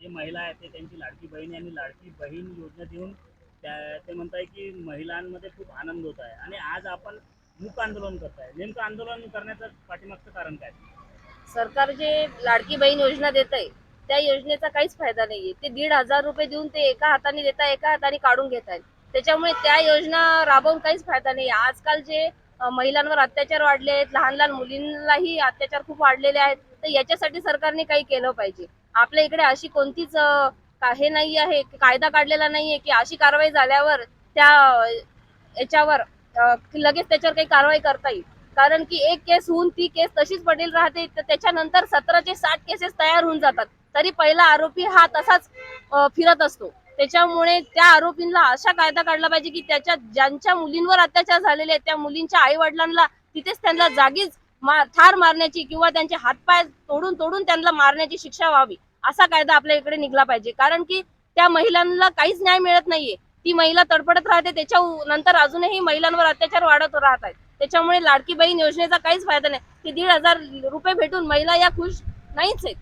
जे महिला आहेत ते त्यांची लाडकी बहीण आणि लाडकी बहीण योजना देऊन त्या ते म्हणताय की महिलांमध्ये खूप आनंद होत आहे. आणि आज आपण मूक आंदोलन करताय. नेमकं आंदोलन करण्याचं पाठीमागचं कारण काय? सरकार जे लाडकी बहीण योजना देत आहे त्या योजनेचा काहीच फायदा नाहीये. ते दीड हजार रुपये देऊन ते एका हाताने देत आहे एका हाताने काढून घेत आहेत त्याच्यामुळे त्या योजना राबवून काहीच फायदा नाही आजकाल जे महिलांवर अत्याचार वाढले आहेत लहान लहान मुलींनाही अत्याचार खूप वाढलेले आहेत तर याच्यासाठी सरकारने काही केलं पाहिजे. आपल्या इकडे अशी कोणतीच हे नाही आहे कायदा काढलेला नाहीये की अशी कारवाई झाल्यावर त्या याच्यावर लगेच त्याच्यावर काही कारवाई करता येईल. कारण की एक केस होऊन ती केस तशीच पडेल राहते तर त्याच्यानंतर सतराचे साठ केसेस तयार होऊन जातात. तरी पहिला आरोपी हा तसाच फिरत असतो. त्याच्यामुळे त्या आरोपींना अशा कायदा काढला पाहिजे की त्याच्या ज्यांच्या मुलींवर अत्याचार झालेले आहेत त्या मुलींच्या आई वडिलांना तिथेच त्यांना जागीच मा- ठार मारण्याची किंवा त्यांचे हातपाय तोडून तोडून त्यांना मारण्याची शिक्षा व्हावी. असा कायदा आपल्या इकडे निघला पाहिजे. कारण की त्या महिलांना काहीच न्याय मिळत नाहीये. ती महिला तडफडत राहते त्याच्या नंतर अजूनही महिलांवर अत्याचार वाढत राहत आहेत. त्याच्यामुळे लाडकी बहीण योजनेचा काहीच फायदा नाही. की दीड हजार रुपये भेटून महिला या खुश नाहीच आहेत.